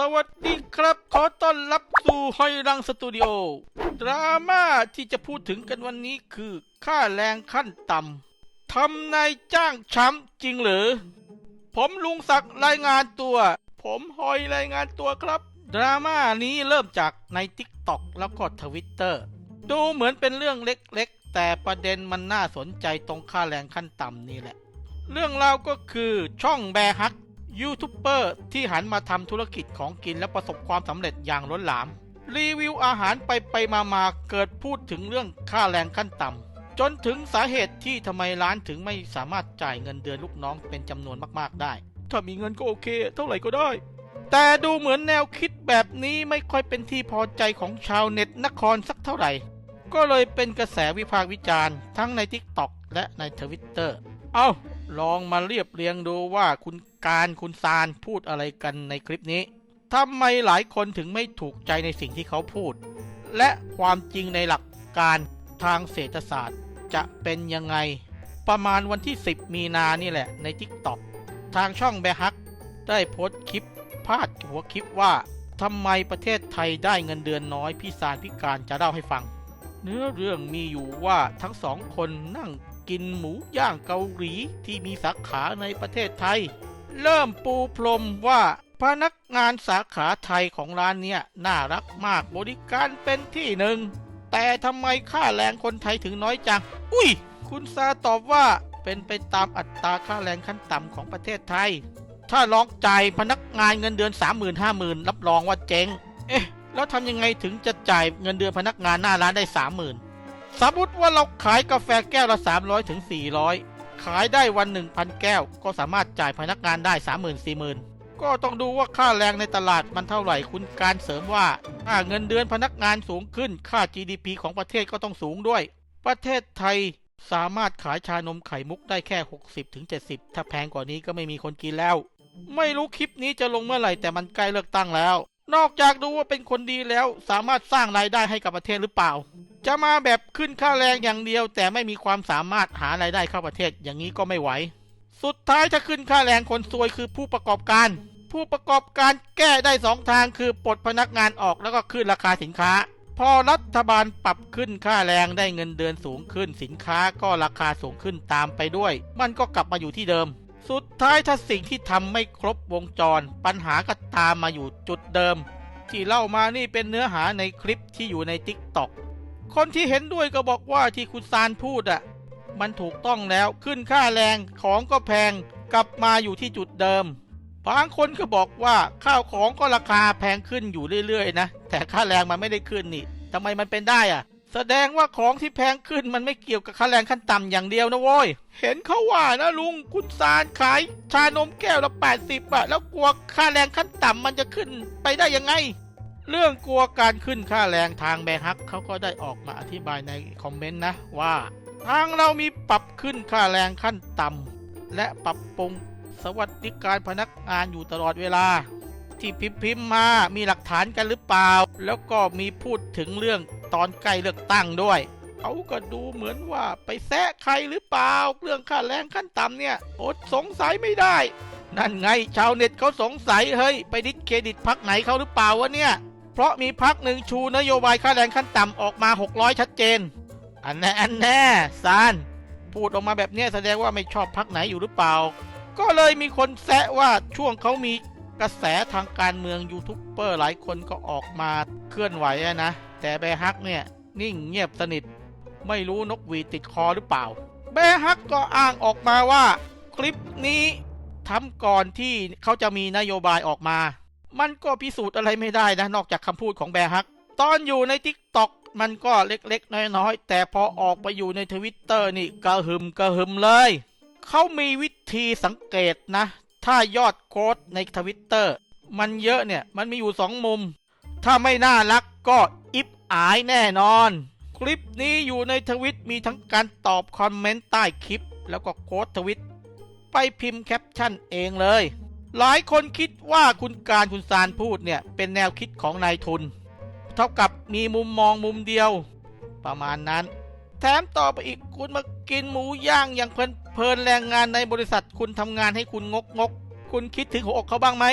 สวัสดีครับ ขอต้อนรับสู่หอยรังสตูดิโอ ดราม่าที่จะพูดถึงกันวันนี้คือ ค่าแรงขั้นต่ำทำนายจ้างช้ำจริงหรือ ผมลุงศักดิ์รายงานตัว ผมหอยรายงานตัวครับ ดราม่านี้เริ่มจากใน t ิ k t o k แล้วก็ทวิตเตอร์ดูเหมือนเป็นเรื่องเล็กๆ แต่ประเด็นมันน่าสนใจตรงค่าแรงขั้นต่ำนี่แหละ เรื่องราวก็คือช่องแบฮัก ยูทูบเบอร์ที่หันมาทำธุรกิจของกินและประสบความสำเร็จอย่างล้นหลาม รีวิวอาหารไปไปมามาเกิดพูดถึงเรื่องค่าแรงขั้นต่ำจนถึงสาเหตุที่ทำไมร้านถึงไม่สามารถจ่ายเงินเดือนลูกน้องเป็นจำนวนมากๆได้ ถ้ามีเงินก็โอเค เท่าไหร่ก็ได้ แต่ดูเหมือนแนวคิดแบบนี้ไม่ค่อยเป็นที่พอใจของชาวเน็ตนครสักเท่าไหร่ ก็เลยเป็นกระแสวิพากษ์วิจารณ์ทั้งใน TikTok และในทวิตเตอร์เอา ลองมาเรียบเรียงดูว่าคุณการคุณซานพูดอะไรกันในคลิปนี้ทำไมหลายคนถึงไม่ถูกใจในสิ่งที่เขาพูด และความจริงในหลักการทางเศรษฐศาสตร์ จะเป็นยังไง ประมาณวันที่ 10 มีนานี่แหละใน TikTok ทางช่องแบฮัก ได้โพสต์คลิปพาดหัวคลิปว่าทำไมประเทศไทยได้เงินเดือนน้อยพี่สารพิการจะเล่าให้ฟัง เนื้อเรื่องมีอยู่ว่าทั้งสองคนนั่ง กินหมูย่างเกาหลีที่มีสาขาในประเทศไทย เริ่มปูพรมว่าพนักงานสาขาไทยของร้านเนี่ยน่ารักมากบริการเป็นที่หนึ่ง แต่ทำไมค่าแรงคนไทยถึงน้อยจัง อุ้ย คุณซาตอบว่าเป็นไปตามอัตราค่าแรงขั้นต่ำของประเทศไทย ถ้าลองจ่ายพนักงานเงินเดือน 3 0 0 0 0 5 0,000 รับรองว่าเจ๊ง เอ๊ะ แล้วทำยังไงถึงจะจ่ายเงินเดือนพนักงานหน้าร้านได้ 30,000 สมมติว่าเราขายกาแฟแก้วละ300ถึง400 ขายได้วัน1,000แก้ว ก็สามารถจ่ายพนักงานได้ 30,000 40,000 ก็ต้องดูว่าค่าแรงในตลาดมันเท่าไหร่คุณการเสริมว่าถ้าเงินเดือนพนักงานสูงขึ้นค่า GDP ของประเทศก็ต้องสูงด้วย ประเทศไทยสามารถขายชานมไข่มุกได้แค่ 60ถึง70 ถ้าแพงกว่านี้ก็ไม่มีคนกินแล้ว ไม่รู้คลิปนี้จะลงเมื่อไหร่แต่มันใกล้เลือกตั้งแล้ว นอกจากดูว่าเป็นคนดีแล้ว สามารถสร้างรายได้ให้กับประเทศหรือเปล่า จะมาแบบขึ้นค่าแรงอย่างเดียว แต่ไม่มีความสามารถหารายได้เข้าประเทศอย่างนี้ก็ไม่ไหว สุดท้ายถ้าขึ้นค่าแรงคนซวยคือผู้ประกอบการ ผู้ประกอบการแก้ได้สองทางคือปลดพนักงานออกแล้วก็ขึ้นราคาสินค้า พอรัฐบาลปรับขึ้นค่าแรงได้เงินเดือนสูงขึ้นสินค้าก็ราคาสูงขึ้นตามไปด้วย มันก็กลับมาอยู่ที่เดิม สุดท้ายถ้าสิ่งที่ทำไม่ครบวงจร ปัญหาก็ตามมาอยู่จุดเดิม ที่เล่ามานี่เป็นเนื้อหาในคลิปที่อยู่ใน t ิ k t o k คนที่เห็นด้วยก็บอกว่าที่คุณซานพูดอะมันถูกต้องแล้วขึ้นค่าแรงของก็แพงกลับมาอยู่ที่จุดเดิมบางคนก็บอกว่าข้าวของก็ราคาแพงขึ้นอยู่เรื่อยๆนะแต่ค่าแรงมันไม่ได้ขึ้นนี่ทำไมมันเป็นได้อะแสดงว่าของที่แพงขึ้นมันไม่เกี่ยวกับค่าแรงขั้นต่ำอย่างเดียวนะโว้ยเห็นเขาว่านะลุงคุณซานขาย ชานมแก้วละ80อะแล้วกลัวค่าแรงขั้นต่ำมันจะขึ้นไปได้ยังไง เรื่องกลัวการขึ้นค่าแรงทางแบฮักเขาก็ได้ออกมาอธิบายในคอมเมนต์นะว่า ทางเรามีปรับขึ้นค่าแรงขั้นต่ำและปรับปรุงสวัสดิการพนักงานอยู่ตลอดเวลา ที่พิมพ์พิมพ์มามีหลักฐานกันหรือเปล่า แล้วก็มีพูดถึงเรื่องตอนใกล้เลือกตั้งด้วยเขาก็ดูเหมือนว่าไปแซะใครหรือเปล่า เรื่องค่าแรงขั้นต่ำเนี่ยอดสงสัยไม่ได้ นั่นไงชาวเน็ตเขาสงสัยเฮ้ย ไปดิสเครดิตพักไหนเขาหรือเปล่าวะเนี่ย เพราะมีพักหนึ่งชูนโยบายค่าแรงขั้นต่ำออกมา 600 ชัดเจน อันแน่อันแน่ซานพูดออกมาแบบนี้แสดงว่าไม่ชอบพักไหนอยู่หรือเปล่า ก็เลยมีคนแซะว่าช่วงเขามีกระแสทางการเมืองยูทูบเบอร์หลายคนก็ออกมาเคลื่อนไหวนะ แต่แบฮักเนี่ยนิ่งเงียบสนิท ไม่รู้นกหวีติดคอหรือเปล่า แบฮักก็อ้างออกมาว่า คลิปนี้ทำก่อนที่เขาจะมีนโยบายออกมา มันก็พิสูจน์อะไรไม่ได้นะ นอกจากคำพูดของแบร์ฮัก ตอนอยู่ในทิกตอกมันก็เล็กๆ น้อยๆ แต่พอออกไปอยู่ในทวิตเตอร์นี่กระหึมกระหึมเลย เขามีวิธีสังเกตนะ ถ้ายอดโค้ดในทวิตเตอร์มันเยอะเนี่ย มันมีอยู่สองมุม ถ้าไม่น่ารักก็อิบอายแน่นอน คลิปนี้อยู่ในทวิตมีทั้งการตอบคอมเมนต์ใต้คลิป แล้วก็โค้ดทวิต ไปพิมพ์แคปชั่นเองเลย หลายคนคิดว่าคุณการคุณซานพูดเนี่ย เป็นแนวคิดของนายทุน เท่ากับมีมุมมองมุมเดียว ประมาณนั้น แถมต่อไปอีกคุณมากินหมูย่างอย่างเพลินแรงงานในบริษัทคุณทำงานให้คุณงกงกคุณคิดถึงหัวอกเขาบ้างไหม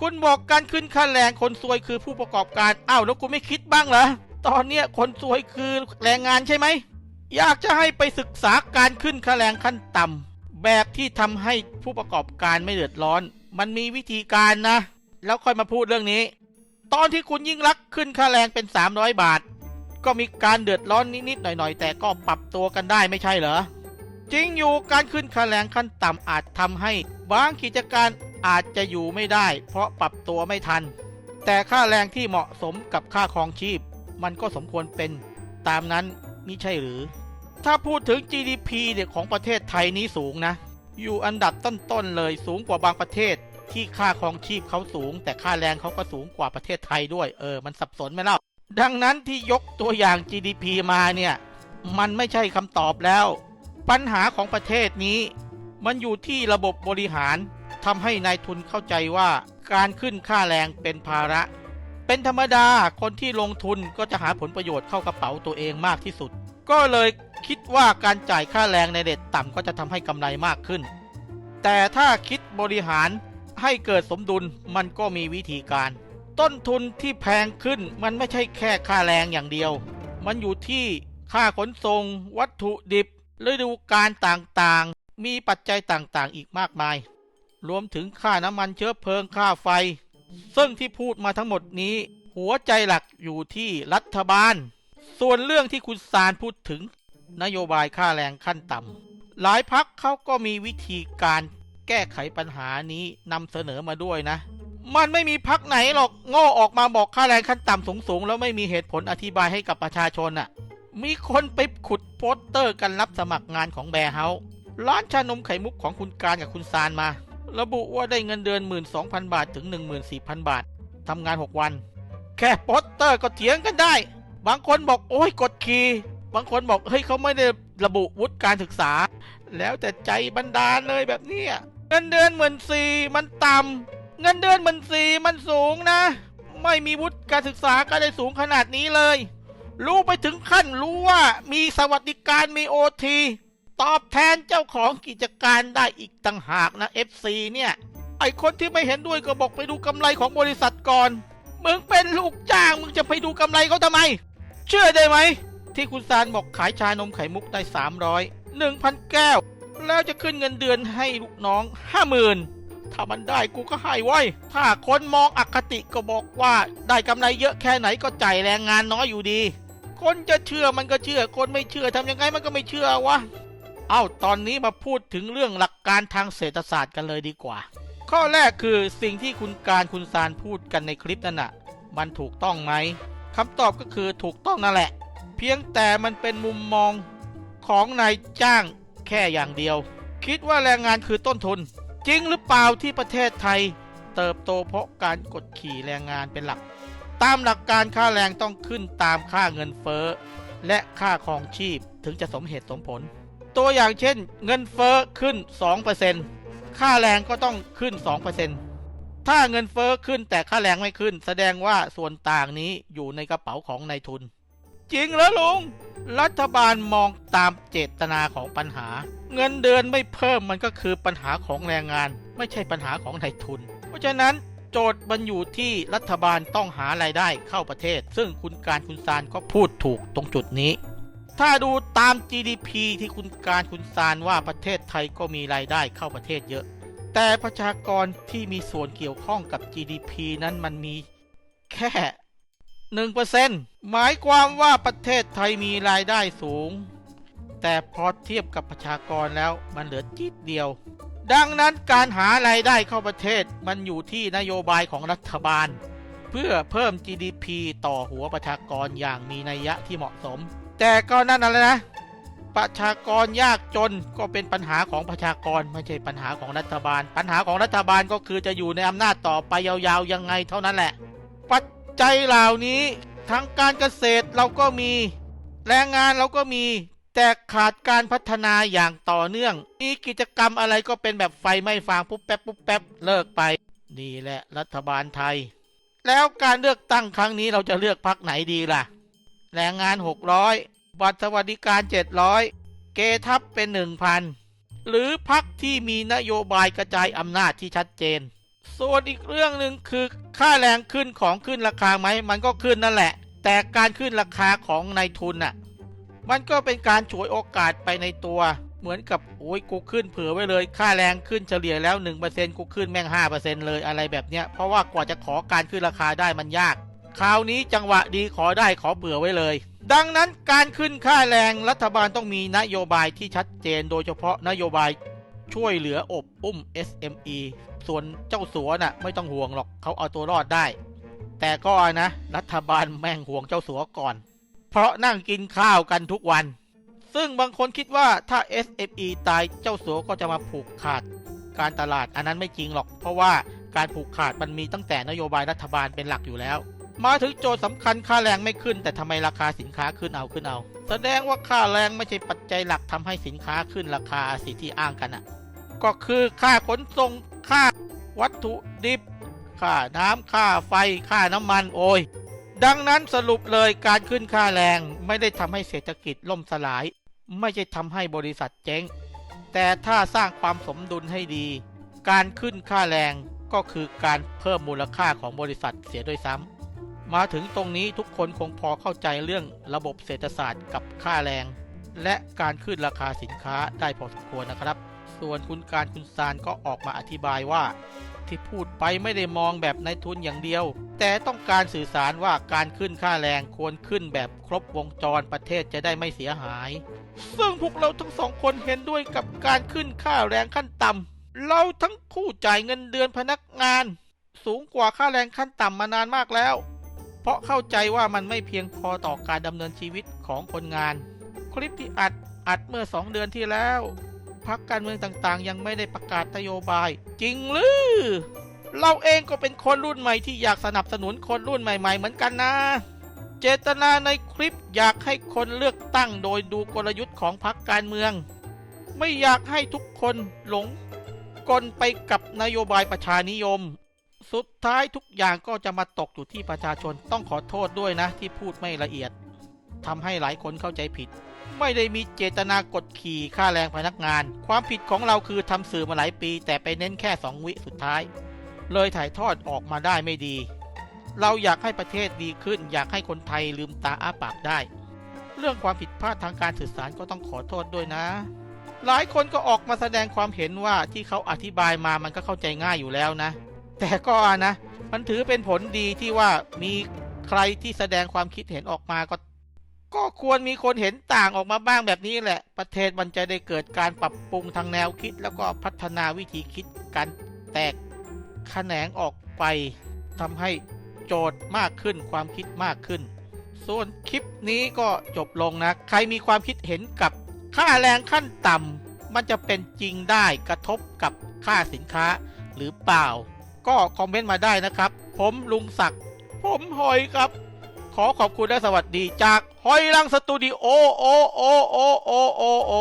คุณบอกการขึ้นค่าแรงคนซวยคือผู้ประกอบการอ้าวแล้วคุณไม่คิดบ้างเหรอตอนเนี้ยคนซวยคือแรงงานใช่ไหมอยากจะให้ไปศึกษาการขึ้นค่าแรงขั้นต่ำแบบที่ทำให้ผู้ประกอบการไม่เดือดร้อน มันมีวิธีการนะ แล้วค่อยมาพูดเรื่องนี้ ตอนที่คุณยิ่งรักขึ้นค่าแรงเป็น 300 บาท ก็มีการเดือดร้อนนิดๆหน่อยๆ แต่ก็ปรับตัวกันได้ไม่ใช่เหรอ จริงอยู่การขึ้นค่าแรงขั้นต่ำอาจทำให้บางกิจการอาจจะอยู่ไม่ได้ เพราะปรับตัวไม่ทัน แต่ค่าแรงที่เหมาะสมกับค่าครองชีพ มันก็สมควรเป็นตามนั้นมิใช่หรือ ถ้าพูดถึง GDP เนี่ยของประเทศไทยนี้สูงนะ อยู่อันดับต้นๆเลยสูงกว่าบางประเทศ ที่ค่าครองชีพเขาสูง แต่ค่าแรงเขาก็สูงกว่าประเทศไทยด้วย เออ มันสับสนไหมเล่า ดังนั้นที่ยกตัวอย่าง GDP มาเนี่ย มันไม่ใช่คำตอบแล้ว ปัญหาของประเทศนี้ มันอยู่ที่ระบบบริหารทำให้นายทุนเข้าใจว่าการขึ้นค่าแรงเป็นภาระ เป็นธรรมดาคนที่ลงทุนก็จะหาผลประโยชน์เข้ากระเป๋าตัวเองมากที่สุด ก็เลย คิดว่าการจ่ายค่าแรงในเด็ดต่ำก็จะทำให้กำไรมากขึ้น แต่ถ้าคิดบริหารให้เกิดสมดุลมันก็มีวิธีการ ต้นทุนที่แพงขึ้นมันไม่ใช่แค่ค่าแรงอย่างเดียว มันอยู่ที่ค่าขนส่ง วัตถุดิบฤดูกาลต่างๆ มีปัจจัยต่างๆ อีกมากมาย รวมถึงค่าน้ำมันเชื้อเพลิงค่าไฟ ซึ่งที่พูดมาทั้งหมดนี้ หัวใจหลักอยู่ที่รัฐบาล ส่วนเรื่องที่คุณสารพูดถึง นโยบายค่าแรงขั้นต่ำหลายพักเขาก็มีวิธีการแก้ไขปัญหานี้นำเสนอมาด้วยนะ มันไม่มีพักไหนหรอกโง่ออกมาบอกค่าแรงขั้นต่ำสูงๆ แล้วไม่มีเหตุผลอธิบายให้กับประชาชนน่ะ มีคนไปขุดโปสเตอร์กันรับสมัครงานของแบร์เฮาส์ร้านชานมไข่มุกของคุณการกับคุณซานมา ระบุว่าได้เงินเดือน 12,000 บาทถึง 14,000 บาททำงาน 6 วัน แค่โปสเตอร์ก็เถียงกันได้ บางคนบอกโอ้ยกดขี่ บางคนบอกเฮ้ยเขาไม่ได้ระบุวุฒิการศึกษา แล้วแต่ใจบันดาลเลยแบบนี้เงินเดือนหมื่นสี่มันต่ำเงินเดือนหมื่นสี่มันสูงนะ ไม่มีวุฒิการศึกษาก็ได้สูงขนาดนี้เลย รู้ไปถึงขั้นรู้ว่ามีสวัสดิการมีโอทีตอบแทนเจ้าของกิจการได้อีกต่างหากนะ FC เนี่ย ไอคนที่ไม่เห็นด้วยก็บอกไปดูกำไรของบริษัทก่อน มึงเป็นลูกจ้างมึงจะไปดูกำไรเขาทำไม เชื่อได้ไหม ที่คุณซานบอกขายชานมไข่มุกได้ 300 1,000 แก้ว แล้วจะขึ้นเงินเดือนให้ลูกน้อง 50,000 ถ้ามันได้กูก็ให้ไว้ ถ้าคนมองอคติก็บอกว่าได้กำไรเยอะแค่ไหนก็จ่ายแรงงานน้อยอยู่ดี คนจะเชื่อมันก็เชื่อ คนไม่เชื่อทำยังไงมันก็ไม่เชื่อวะ เอ้าตอนนี้มาพูดถึงเรื่องหลักการทางเศรษฐศาสตร์กันเลยดีกว่า ข้อแรกคือสิ่งที่คุณการคุณซานพูดกันในคลิปนั่นน่ะ มันถูกต้องไหมคำตอบก็คือถูกต้องนั่นแหละ พียงแต่มันเป็นมุมมองของนายจ้างแค่อย่างเดียว คิดว่าแรงงานคือต้นทุน จริงหรือเปล่าที่ประเทศไทย เติบโตเพราะการกดขี่แรงงานเป็นหลัก ตามหลักการค่าแรงต้องขึ้นตามค่าเงินเฟ้อ และค่าครองชีพถึงจะสมเหตุสมผล ตัวอย่างเช่น เงินเฟ้อขึ้น 2%ค่าแรงก็ต้องขึ้น 2%ถ้าเงินเฟ้อขึ้นแต่ค่าแรงไม่ขึ้น แสดงว่าส่วนต่างนี้อยู่ในกระเป๋าของนายทุน จริงแล้วลุง รัฐบาลมองตามเจตนาของปัญหา เงินเดือนไม่เพิ่มมันก็คือปัญหาของแรงงาน ไม่ใช่ปัญหาของนายทุน เพราะฉะนั้นโจทย์มันอยู่ที่รัฐบาลต้องหารายได้เข้าประเทศ ซึ่งคุณการคุณซานก็พูดถูกตรงจุดนี้ ถ้าดูตาม GDP ที่คุณการคุณซานว่าประเทศไทยก็มีรายได้เข้าประเทศเยอะ แต่ประชากรที่มีส่วนเกี่ยวข้องกับ GDP นั้นมันมีแค่ 1%หมายความว่าประเทศไทยมีรายได้สูง แต่พอเทียบกับประชากรแล้วมันเหลือจิดเดียว ดังนั้นการหารายได้เข้าประเทศมันอยู่ที่นโยบายของรัฐบาล เพื่อเพิ่ม GDP ต่อหัวประชากรอย่างมีนัยยะที่เหมาะสม แต่ก็นั่นอะไรนะประชากรยากจนก็เป็นปัญหาของประชากรไม่ใช่ปัญหาของรัฐบาล ปัญหาของรัฐบาลก็คือจะอยู่ในอำนาจต่อไปยาวๆยังไงเท่านั้นแหละปัจ จัยเหล่านี้ทั้งการเกษตรเราก็มี แรงงานเราก็มี แต่ขาดการพัฒนาอย่างต่อเนื่อง มีกิจกรรมอะไรก็เป็นแบบไฟไม่ฟางปุ๊บแป๊บปุ๊บแป๊บเลิกไป นี่แหละรัฐบาลไทย แล้วการเลือกตั้งครั้งนี้เราจะเลือกพักไหนดีล่ะ แรงงาน 600 บัตรสวัสดิการ 700 เกทับเป็น 1,000 หรือพักที่มีนโยบายกระจายอำนาจที่ชัดเจน ส่วนอีกเรื่องหนึ่งคือค่าแรงขึ้นของขึ้นราคาไหมมันก็ขึ้นนั่นแหละ แต่การขึ้นราคาของนายทุนน่ะมันก็เป็นการฉวยโอกาสไปในตัว เหมือนกับโอ้ยกูขึ้นเผื่อไว้เลย ค่าแรงขึ้นเฉลี่ยแล้ว 1%กูขึ้นแม่ง 5%เลยอะไรแบบเนี้ยเพราะว่ากว่าจะขอการขึ้นราคาได้มันยาก คราวนี้จังหวะดีขอได้ขอเบื่อไว้เลย ดังนั้นการขึ้นค่าแรงรัฐบาลต้องมีนโยบายที่ชัดเจน โดยเฉพาะนโยบายช่วยเหลืออบอุ้ม SME ส่วนเจ้าสัวน่ะ ไม่ต้องห่วงหรอกเขาเอาตัวรอดได้ แต่ก็นะ รัฐบาลแม่งห่วงเจ้าสัวก่อน เพราะนั่งกินข้าวกันทุกวัน ซึ่งบางคนคิดว่าถ้า SME ตายเจ้าสัวก็จะมาผูกขาด การตลาดอันนั้นไม่จริงหรอก เพราะว่าการผูกขาดมันมีตั้งแต่นโยบายรัฐบาลเป็นหลักอยู่แล้ว มาถึงโจทย์สำคัญค่าแรงไม่ขึ้น แต่ทำไมราคาสินค้าขึ้นเอาขึ้นเอา แสดงว่าค่าแรงไม่ใช่ปัจจัยหลักทำให้สินค้าขึ้นราคาสิที่อ้างกันอะก็คือค่าขนส่ง ค่าวัตถุดิบ ค่าน้ำค่าไฟ ค่าน้ำมันโอยดังนั้นสรุปเลยการขึ้นค่าแรงไม่ได้ทำให้เศรษฐกิจล่มสลาย ไม่ใช่ทำให้บริษัทเจ๊ง แต่ถ้าสร้างความสมดุลให้ดี การขึ้นค่าแรงก็คือการเพิ่มมูลค่าของบริษัทเสียด้วยซ้ำมาถึงตรงนี้ทุกคนคงพอเข้าใจเรื่องระบบเศรษฐศาสตร์กับค่าแรง และการขึ้นราคาสินค้าได้พอสมควรนะครับ ส่วนคุณการคุณซานก็ออกมาอธิบายว่า ที่พูดไปไม่ได้มองแบบนายทุนอย่างเดียว แต่ต้องการสื่อสารว่าการขึ้นค่าแรงควรขึ้นแบบครบวงจรประเทศจะได้ไม่เสียหาย ซึ่งพวกเราทั้งสองคนเห็นด้วยกับการขึ้นค่าแรงขั้นต่ำเราทั้งคู่จ่ายเงินเดือนพนักงาน สูงกว่าค่าแรงขั้นต่ำมานานมากแล้ว เพราะเข้าใจว่ามันไม่เพียงพอต่อการดำเนินชีวิตของคนงาน คลิปที่อัดอัดเมื่อสองเดือนที่แล้ว พักการเมืองต่างๆ ยังไม่ได้ประกาศนโยบาย จริงหรือ เราเองก็เป็นคนรุ่นใหม่ที่อยากสนับสนุนคนรุ่นใหม่ ๆ เหมือนกันนะ เจตนาในคลิปอยากให้คนเลือกตั้งโดยดูกลยุทธ์ของพรรคการเมือง ไม่อยากให้ทุกคนหลงกลไปกับนโยบายประชานิยม สุดท้ายทุกอย่างก็จะมาตกอยู่ที่ประชาชนต้องขอโทษด้วยนะที่พูดไม่ละเอียดทำให้หลายคนเข้าใจผิด ไม่ได้มีเจตนากดขี่ค่าแรงพนักงาน ความผิดของเราคือทำสื่อมาหลายปี แต่ไปเน้นแค่สองวิสุดท้าย เลยถ่ายทอดออกมาได้ไม่ดี เราอยากให้ประเทศดีขึ้น อยากให้คนไทยลืมตาอ้าปากได้ เรื่องความผิดพลาดทางการสื่อสารก็ต้องขอโทษด้วยนะ หลายคนก็ออกมาแสดงความเห็นว่าที่เขาอธิบายมามันก็เข้าใจง่ายอยู่แล้วนะ แต่ก็นะ มันถือเป็นผลดีที่ว่ามีใครที่แสดงความคิดเห็นออกมาก็ ก็ควรมีคนเห็นต่างออกมาบ้างแบบนี้แหละ ประเทศมันจะได้เกิดการปรับปรุงทางแนวคิด แล้วก็พัฒนาวิธีคิดการแตกแขนงออกไปทำให้โจทย์มากขึ้นความคิดมากขึ้น ส่วนคลิปนี้ก็จบลงนะ ใครมีความคิดเห็นกับค่าแรงขั้นต่ำมันจะเป็นจริงได้กระทบกับค่าสินค้าหรือเปล่า ก็คอมเมนต์มาได้นะครับ ผมลุงศักดิ์ผมหอยครับ ขอขอบคุณและสวัสดีจากหอยลังสตูดิโอโอโอโอโอโอ